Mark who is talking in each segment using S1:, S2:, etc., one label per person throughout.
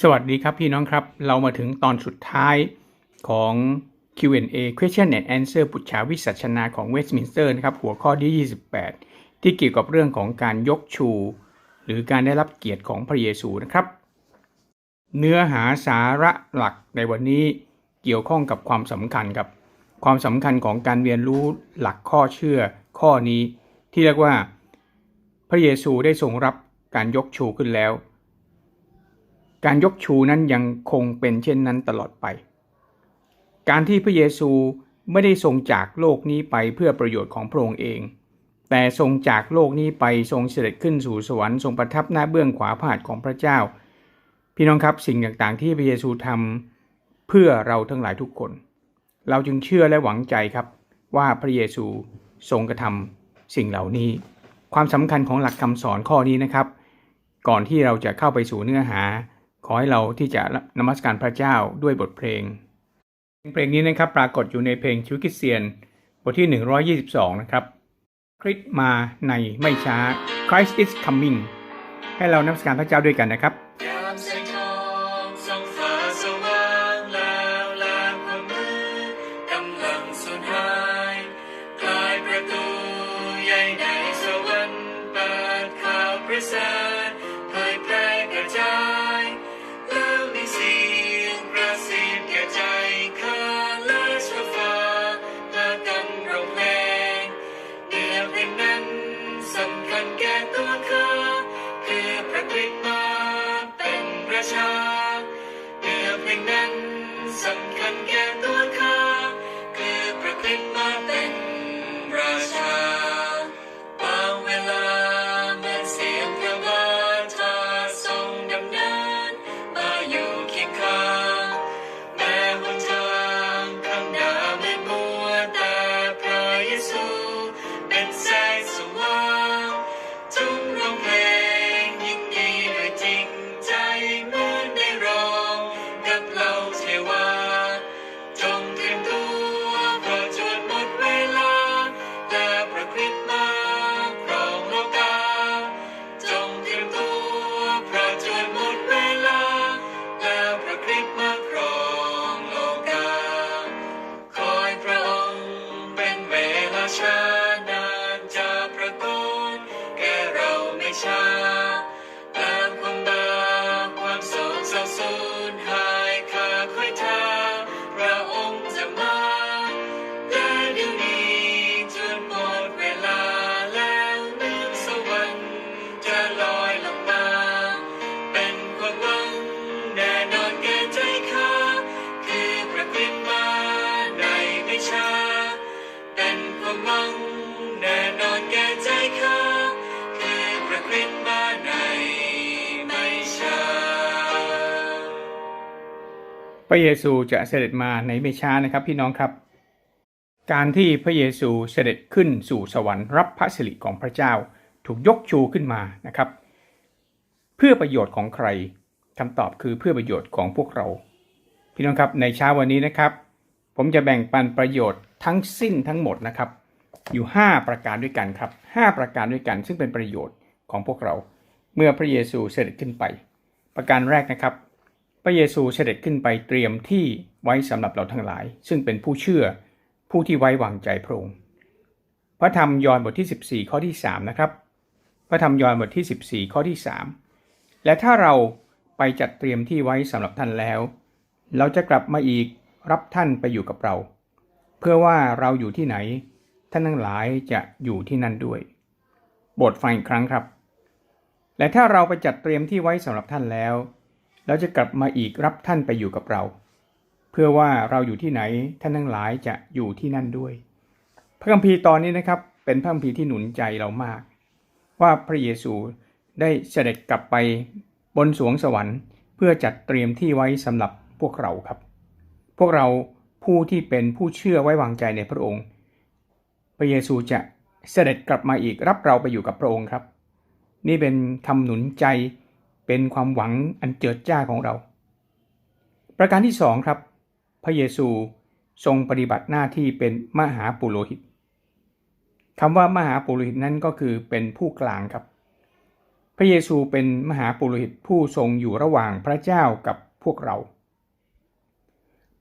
S1: สวัสดีครับพี่น้องครับ เรามาถึงตอนสุดท้ายของ Q&A Question and Answer ปุจฉาวิสัชนาของ Westminster นะครับ หัวข้อที่ 28 ที่เกี่ยวกับเรื่องของการยกชู หรือการได้รับเกียรติของพระเยซูนะครับ เนื้อหาสาระหลักในวันนี้เกี่ยวข้องกับความสำคัญครับ ความสำคัญของการเรียนรู้หลักข้อเชื่อข้อนี้ ที่เรียกว่า พระเยซูได้ทรงรับการยกชูขึ้นแล้ว การยกชูนั้นยังคงเป็นเช่นนั้นตลอดไป การที่พระเยซูไม่ได้ทรงจากโลกนี้ไปเพื่อประโยชน์ของพระองค์เอง แต่ทรงจากโลกนี้ไปทรงเสด็จขึ้นสู่สวรรค์ทรงประทับหน้าเบื้องขวาพระหัตถ์ของพระเจ้า พี่น้องครับสิ่งต่างๆ ที่พระเยซูทำเพื่อเราทั้งหลายทุกคน เราจึงเชื่อและหวังใจครับว่าพระเยซูทรงกระทำสิ่งเหล่านี้ ความสำคัญของหลักคำสอนข้อนี้นะครับ ก่อนที่เราจะเข้าไปสู่เนื้อหา อให้เราที่จะนมัสการพระเจ้าด้วยบทเพลง เพลงนี้นะครับปรากฏอยู่ในเพลงชีวิตคริสเตียน บทที่ 122 นะครับคริสต์มาในไม่ช้า Christ is coming ให้เรานมัสการพระเจ้าด้วยกันนะครับ
S2: ยามแสงทองส่องฟ้าสว่างแล้วแลความมืดกำลังสูญหายกลายประตูใหญ่ในสวรรค์เปิดข่าวประเสริฐ ระเยซูจะเสด็จมาในไม่ช้านะครั
S1: บพี่น้องครับ การที่พระเยซูเสด็จขึ้นสู่สวรรค์รับพระสิริของพระเจ้าถูกยกชูขึ้นมานะครับ เพื่อประโยชน์ของใครคำตอบคือเพื่อประโยชน์ของพวกเรา พี่น้องครับในเช้าวันนี้นะครับ ผมจะแบ่งปันประโยชน์ทั้งสิ้นทั้งหมดนะครับ อยู่ 5 ประการด้วยกันครับ 5 ประการด้วยกัน ซึ่งเป็นประโยชน์ของพวกเรา เมื่อพระเยซูเสด็จขึ้นไป ประการแรกนะครับ พระเยซูเสด็จขึ้นไปเตรียมที่ไว้สำหรับเราทั้งหลาย ซึ่งเป็นผู้เชื่อผู้ที่ไว้วางใจพระองค์พระธรรมยอห์นบทที่ 14 ข้อที่3นะครับพระธรรมยอห์นบทที่ 14 ข้อที่ 3 และถ้าเราไปจัดเตรียมที่ไว้สำหรับท่านแล้ว เราจะกลับมาอีกรับท่านไปอยู่กับเรา เพื่อว่าเราอยู่ที่ไหน ท่านทั้งหลายจะอยู่ที่นั่นด้วยบทฟังอีกครั้งครับ และถ้าเราไปจัดเตรียมที่ไว้สำหรับท่านแล้ว เราจะกลับมาอีกรับท่านไปอยู่กับเรา เพื่อว่าเราอยู่ที่ไหนท่านทั้งหลายจะอยู่ที่นั่นด้วย พระคัมภีร์ตอนนี้นะครับ เป็นพระคัมภีร์ที่หนุนใจเรามาก ว่าพระเยซูได้เสด็จกลับไปบนสวงสวรรค์ เพื่อจัดเตรียมที่ไว้สำหรับพวกเราครับ พวกเราผู้ที่เป็นผู้เชื่อไว้วางใจในพระองค์ พระเยซูจะเสด็จกลับมาอีกรับเราไปอยู่กับพระองค์ครับ นี่เป็นคำหนุนใจ เป็นความหวังอันเจิดจ้าของเรา ประการที่สองครับ พระเยซูทรงปฏิบัติหน้าที่เป็นมหาปุโรหิตคำว่ามหาปุโรหิตนั้นก็คือเป็นผู้กลางครับ พระเยซูเป็นมหาปุโรหิตผู้ทรงอยู่ระหว่างพระเจ้ากับพวกเรา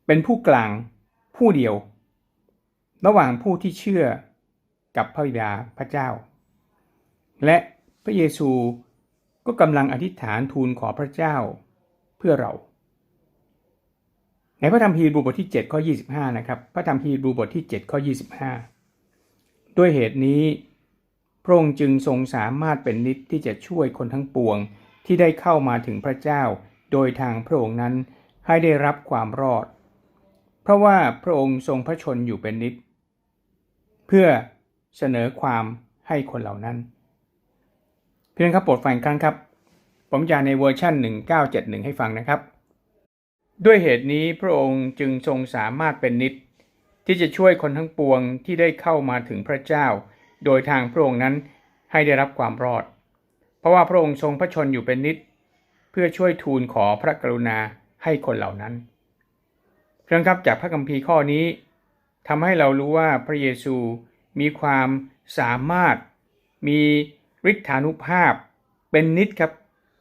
S1: เป็นผู้กลางผู้เดียว ระหว่างผู้ที่เชื่อกับพระบิดาพระเจ้า และพระเยซู ก็กำลังอธิษฐานทูลขอพระเจ้าเพื่อเรา ในพระธรรมฮีบรูบทที่ 7 ข้อ 25 นะครับ พระธรรมฮีบรูบทที่ 7 ข้อ 25 ด้วยเหตุนี้พระองค์จึงทรงสามารถเป็นนิดที่จะช่วยคนทั้งปวงที่ได้เข้ามาถึงพระเจ้า โดยทางพระองค์นั้นให้ได้รับความรอด เพราะว่าพระองค์ทรงพระชนอยู่เป็นนิด เพื่อเสนอความให้คนเหล่านั้น พียงครับโปรดฟังอีกครั้งครับ ผมจะในเวอร์ชัน1971 ให้ฟังนะครับ ด้วยเหตุนี้พระองค์จึงทรงสามารถเป็นนิด ที่จะช่วยคนทั้งปวงที่ได้เข้ามาถึงพระเจ้า โดยทางพระองค์นั้นให้ได้รับความรอด เพราะว่าพระองค์ทรงพระชนอยู่เป็นนิด เพื่อช่วยทูลขอพระกรุณาให้คนเหล่านั้นเพียงครับจากพระคัมภีร์ข้อนี้ทำให้เรารู้ว่าพระเยซูมีความสามารถมี ฤทธานุภาพ เป็นนิดครับ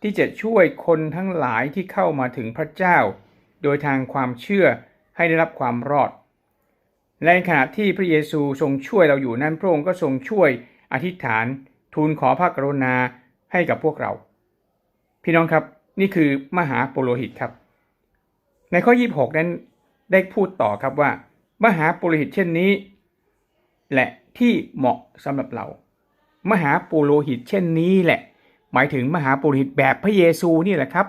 S1: ที่จะช่วยคนทั้งหลายที่เข้ามาถึงพระเจ้า โดยทางความเชื่อให้ได้รับความรอด และในขณะที่พระเยซูทรงช่วยเราอยู่นั้นพระองค์ก็ทรงช่วยอธิษฐานทูลขอพระกรุณาให้กับพวกเรา พี่น้องครับนี่คือมหาปุโรหิตครับ ในข้อ 26 นั้นได้พูดต่อครับว่า มหาปุโรหิตเช่นนี้ และที่เหมาะสำหรับเรา มหาปุโรหิตเช่นนี้แหละ หมายถึงมหาปุโรหิตแบบพระเยซูนี่แหละครับ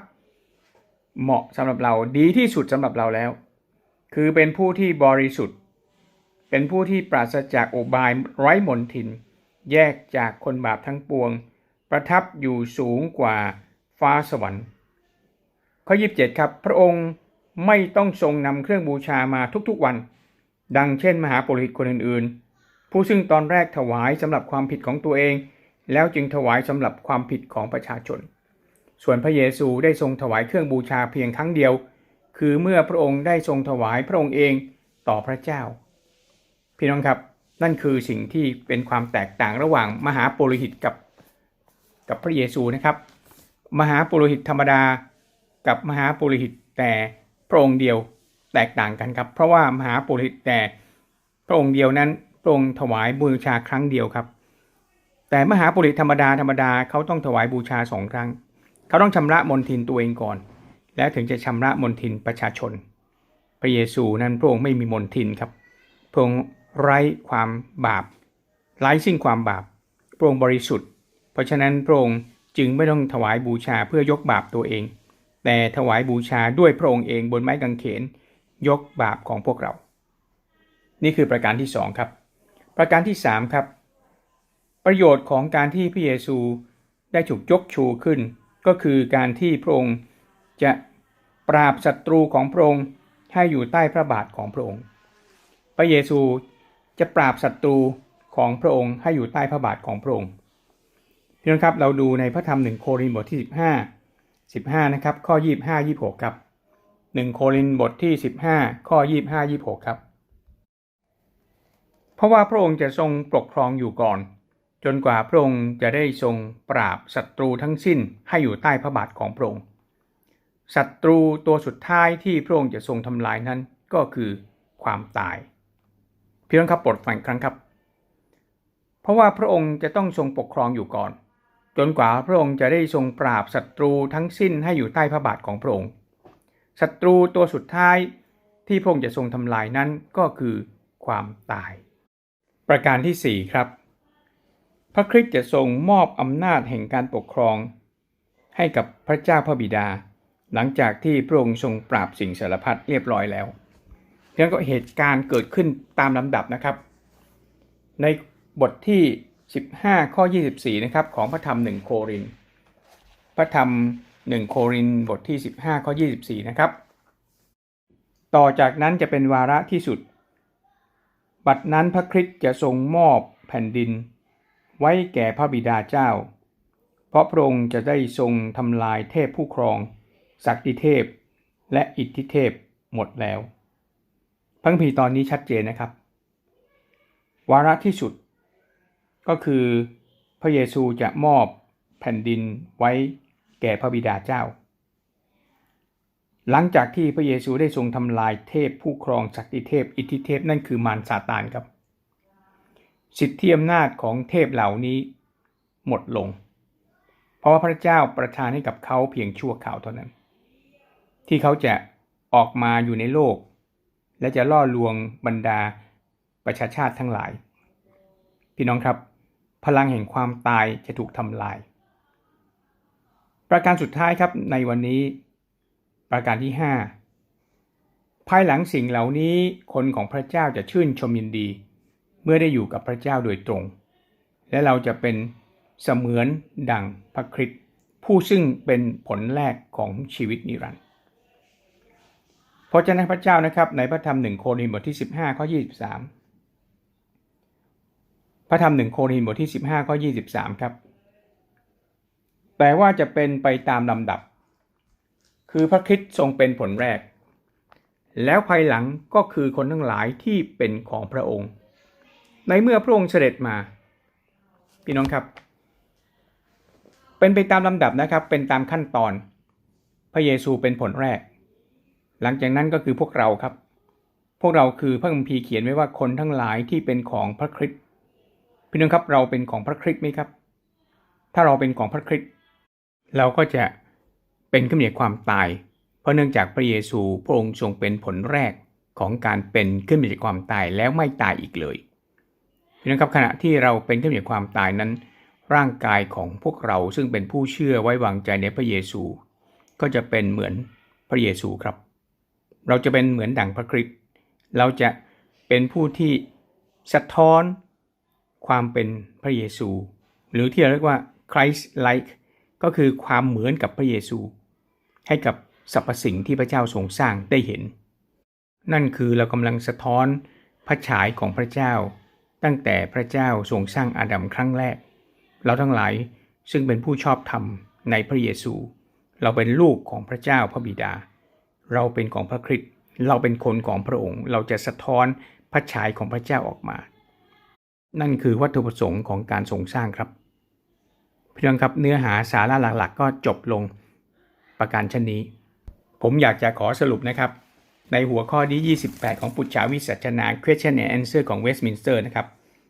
S1: เหมาะสำหรับเราดีที่สุดสำหรับเราแล้ว คือเป็นผู้ที่บริสุทธิ์ เป็นผู้ที่ปราศจากโอบายไร้มนทิน แยกจากคนบาปทั้งปวง ประทับอยู่สูงกว่าฟ้าสวรรค์ข้อ27 ครับ พระองค์ไม่ต้องทรงนำเครื่องบูชามาทุกๆวัน ดังเช่นมหาปุโรหิตคนอื่นๆ ผู้ซึ่งตอนแรกถวายสำหรับความผิดของตัวเอง แล้วจึงถวายสำหรับความผิดของประชาชน ส่วนพระเยซูได้ทรงถวายเครื่องบูชาเพียงครั้งเดียว คือเมื่อพระองค์ได้ทรงถวายพระองค์เองต่อพระเจ้า พี่น้องครับนั่นคือสิ่งที่เป็นความแตกต่างระหว่างมหาปุโรหิตกับกับพระเยซูนะครับ มหาปุโรหิตธรรมดา กับมหาปุโรหิตแต่พระองค์เดียวแตกต่างกันครับ เพราะว่ามหาปุโรหิตแต่พระองค์เดียวนั้น พระองค์ถวายบูชาครั้งเดียวครับ แต่มหาปุริตธรรมดาธรรมดาเขาต้องถวายบูชาสองครั้ง เขาต้องชำระมนทินตัวเองก่อน แล้วถึงจะชำระมนทินประชาชน พระเยซูนั้นพระองค์ไม่มีมนทินครับ พระองค์ไร้ความบาป ไร้ซึ่งความบาป พระองค์บริสุทธิ์ เพราะฉะนั้นพระองค์จึงไม่ต้องถวายบูชาเพื่อยกบาปตัวเอง แต่ถวายบูชาด้วยพระองค์เองบนไม้กางเขน ยกบาปของพวกเรา นี่คือประการที่สองครับ ประการที่สามครับ ประโยชน์ของการที่พระเยซูได้ถูกยกชูขึ้น ก็คือการที่พระองค์จะปราบศัตรูของพระองค์ให้อยู่ใต้พระบาทของพระองค์ พระเยซูจะปราบศัตรูของพระองค์ให้อยู่ใต้พระบาทของพระองค์พี่น้องครับเราดูในพระธรรมหนึ่งโครินธ์บทที่ 15 15นะครับข้อ 25 26 ครับ 1 โครินธ์บทที่ 15 ข้อ 25 26 ครับ เพราะว่าพระองค์จะทรงปกครองอยู่ก่อน จนกว่าพระองค์จะได้ทรงปราบศัตรูทั้งสิ้นให้อยู่ใต้พระบาทของพระองค์ศัตรูตัวสุดท้ายที่พระองค์จะทรงทำลายนั้นก็คือความตายพี่น้องครับโปรดฟังครั้งครับ เพราะว่าพระองค์จะต้องทรงปกครองอยู่ก่อน จนกว่าพระองค์จะได้ทรงปราบศัตรูทั้งสิ้นให้อยู่ใต้พระบาทของพระองค์ศัตรูตัวสุดท้ายที่พระองค์จะทรงทำลายนั้นก็คือความตาย ประการที่ 4 ครับ พระคริสต์จะทรงมอบอำนาจแห่งการปกครอง ให้กับพระเจ้าพระบิดา หลังจากที่พระองค์ทรงปราบสิ่งสารพัดเรียบร้อยแล้วเพียงก็เหตุการณ์เกิดขึ้นตามลำดับนะครับ ในบทที่ 15 ข้อ 24 นะครับของพระธรรม1โคริน พระธรรม1โครินบทที่ 15 ข้อ 24 นะครับ ต่อจากนั้นจะเป็นวาระที่สุด บัดนั้นพระคริสต์จะทรงมอบแผ่นดิน ไว้แก่พระบิดาเจ้า เพราะพระองค์จะได้ทรงทำลายเทพผู้ครอง ศักดิเทพ และอิทธิเทพหมดแล้วพระคัมภีตอนนี้ชัดเจนนะครับ วาระที่สุด ก็คือพระเยซูจะมอบแผ่นดินไว้แก่พระบิดาเจ้า หลังจากที่พระเยซูได้ทรงทำลายเทพผู้ครองศักดิเทพอิทธิเทพนั่นคือมารซาตานครับ สิทธิอำนาจของเทพเหล่านี้หมดลง เพราะว่าพระเจ้าประทานให้กับเขาเพียงชั่วคราวเท่านั้น ที่เขาจะออกมาอยู่ในโลก และจะล่อลวงบรรดาประชาชาติทั้งหลาย พี่น้องครับ พลังแห่งความตายจะถูกทำลาย ประการสุดท้ายครับในวันนี้ ประการที่ 5 ภายหลังสิ่งเหล่านี้คนของพระเจ้าจะชื่นชมยินดี เมื่อได้อยู่กับพระเจ้าโดยตรง และเราจะเป็นเสมือนดังพระคริสต์ผู้ซึ่งเป็นผลแรกของชีวิตนิรันดร์พระเจ้าพระเจ้านะครับในพระธรรมหนึ่งโครินธ์บทที่ 15ข้อ23 พระธรรมหนึ่งโครินธ์บทที่ 15ข้อ23 ครับ แต่ว่าจะเป็นไปตามลำดับ คือพระคริสต์ทรงเป็นผลแรก แล้วภายหลังก็คือคนทั้งหลายที่เป็นของพระองค์ ในเมื่อพระองค์เสด็จมา พี่น้องครับ เป็นไปตามลำดับนะครับ เป็นตามขั้นตอน พระเยซูเป็นผลแรก หลังจากนั้นก็คือพวกเราครับ พวกเราคือพระคัมภีร์เขียนไว้ว่าคนทั้งหลายที่เป็นของพระคริสต์พี่น้องครับเราเป็นของพระคริสต์ไหมครับ ถ้าเราเป็นของพระคริสต์เราก็จะ เป็นขึ้นจากความตาย เพราะเนื่องจากพระเยซูพระองค์ทรงเป็นผลแรกของการเป็นขึ้นมาจากความตายแล้วไม่ตายอีกเลยพี่น้องครับขณะที่เราเป็นขึ้นมาจากความตายนั้น ร่างกายของพวกเราซึ่งเป็นผู้เชื่อไว้วางใจในพระเยซู ก็จะเป็นเหมือนพระเยซูครับ เราจะเป็นเหมือนดั่งพระคริสต์เราจะเป็นผู้ที่สะท้อนความเป็นพระเยซู หรือที่เราเรียกว่า Christ like ก็คือความเหมือนกับพระเยซู ให้กับสรรพสิ่งที่พระเจ้าทรงสร้างได้เห็น นั่นคือเรากำลังสะท้อนพระฉายของพระเจ้า ตั้งแต่พระเจ้าทรงสร้างอาดัมครั้งแรก เราทั้งหลายซึ่งเป็นผู้ชอบธรรมในพระเยซู เราเป็นลูกของพระเจ้าพระบิดา เราเป็นของพระคริสต์เราเป็นคนของพระองค์ เราจะสะท้อนพระฉายของพระเจ้าออกมา นั่นคือวัตถุประสงค์ของการทรงสร้างครับ เพี่น้องครับเนื้อหาสาระหลักๆ ก็จบลง ประการชนนี้ ผมอยากจะขอสรุปนะครับ ในหัวข้อที่ 28 ของปุจฉาวิสัชนา Question and Answer ของ Westminster นะครับ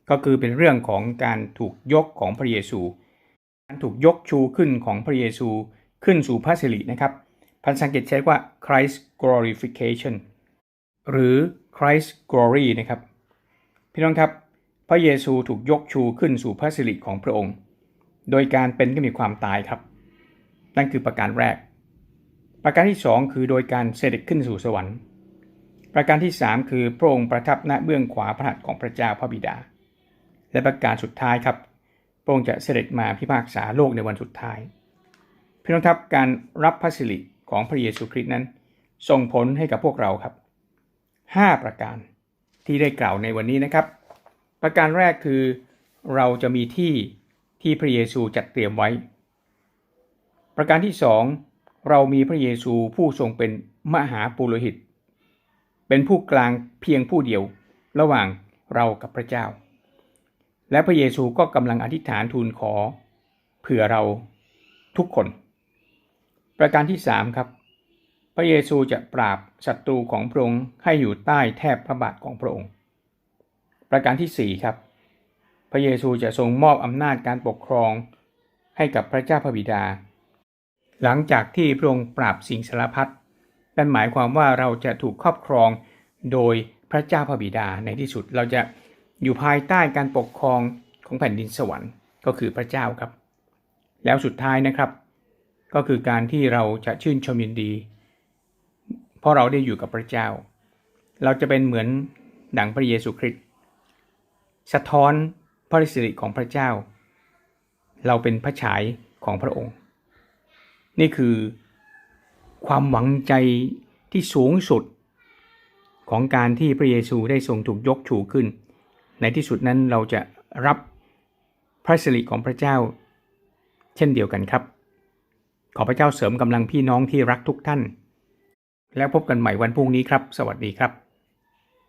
S1: ก็คือเป็นเรื่องของการถูกยกของพระเยซู การถูกยกชูขึ้นของพระเยซูขึ้นสู่พระสิรินะครับภาษาอังกฤษใช้ว่า Christ glorification หรือ Christ glory นะครับ พี่น้องครับพระเยซูถูกยกชูขึ้นสู่พระสิริของพระองค์ โดยการเป็นก็มีความตายครับ นั่นคือประการแรก ประการที่ 2 คือโดยการเสด็จขึ้นสู่สวรรค์ ประการที่ 3 คือพระองค์ประทับณเบื้องขวาพระหัตถ์ของพระเจ้าพระบิดา และประการสุดท้ายครับ พระองค์จะเสด็จมาพิพากษาโลกในวันสุดท้ายพี่น้องครับการรับพระสิริของพระเยซูคริสต์นั้น ส่งผลให้กับพวกเราครับ 5 ประการที่ได้กล่าวในวันนี้นะครับ ประการแรกคือเราจะมีที่ที่พระเยซูจัดเตรียมไว้ ประการที่สอง เรามีพระเยซูผู้ทรงเป็นมหาปุโรหิต เป็นผู้กลางเพียงผู้เดียวระหว่างเรากับพระเจ้า และพระเยซูก็กำลังอธิษฐานทูลขอ เผื่อเราทุกคน ประการที่สามครับ พระเยซูจะปราบศัตรูของพระองค์ให้อยู่ใต้แทบพระบาทของพระองค์ ประการที่สี่ครับ พระเยซูจะทรงมอบอำนาจการปกครองให้กับพระเจ้าพระบิดา หลังจากที่พระองค์ปราบสิ่งสารพัดนั่นหมายความว่าเราจะถูกครอบครองโดยพระเจ้าพระบิดาในที่สุดเราจะอยู่ภายใต้การปกครองของแผ่นดินสวรรค์ก็คือพระเจ้าครับ แล้วสุดท้ายนะครับ ก็คือการที่เราจะชื่นชมยินดี เพราะเราได้อยู่กับพระเจ้า เราจะเป็นเหมือนดังพระเยซูคริสต์สะท้อนพระสิริของพระเจ้า เราเป็นพระฉายของพระองค์ นี่คือความหวังใจที่สูงสุด ของการที่พระเยซูได้ทรงถูกยกชูขึ้น ในที่สุดนั้นเราจะรับพระสิริของพระเจ้า เช่นเดียวกันครับ ขอพระเจ้าเสริมกำลังพี่น้องที่รักทุกท่าน แล้วพบกันใหม่วันพรุ่งนี้ครับ สวัสดีครับ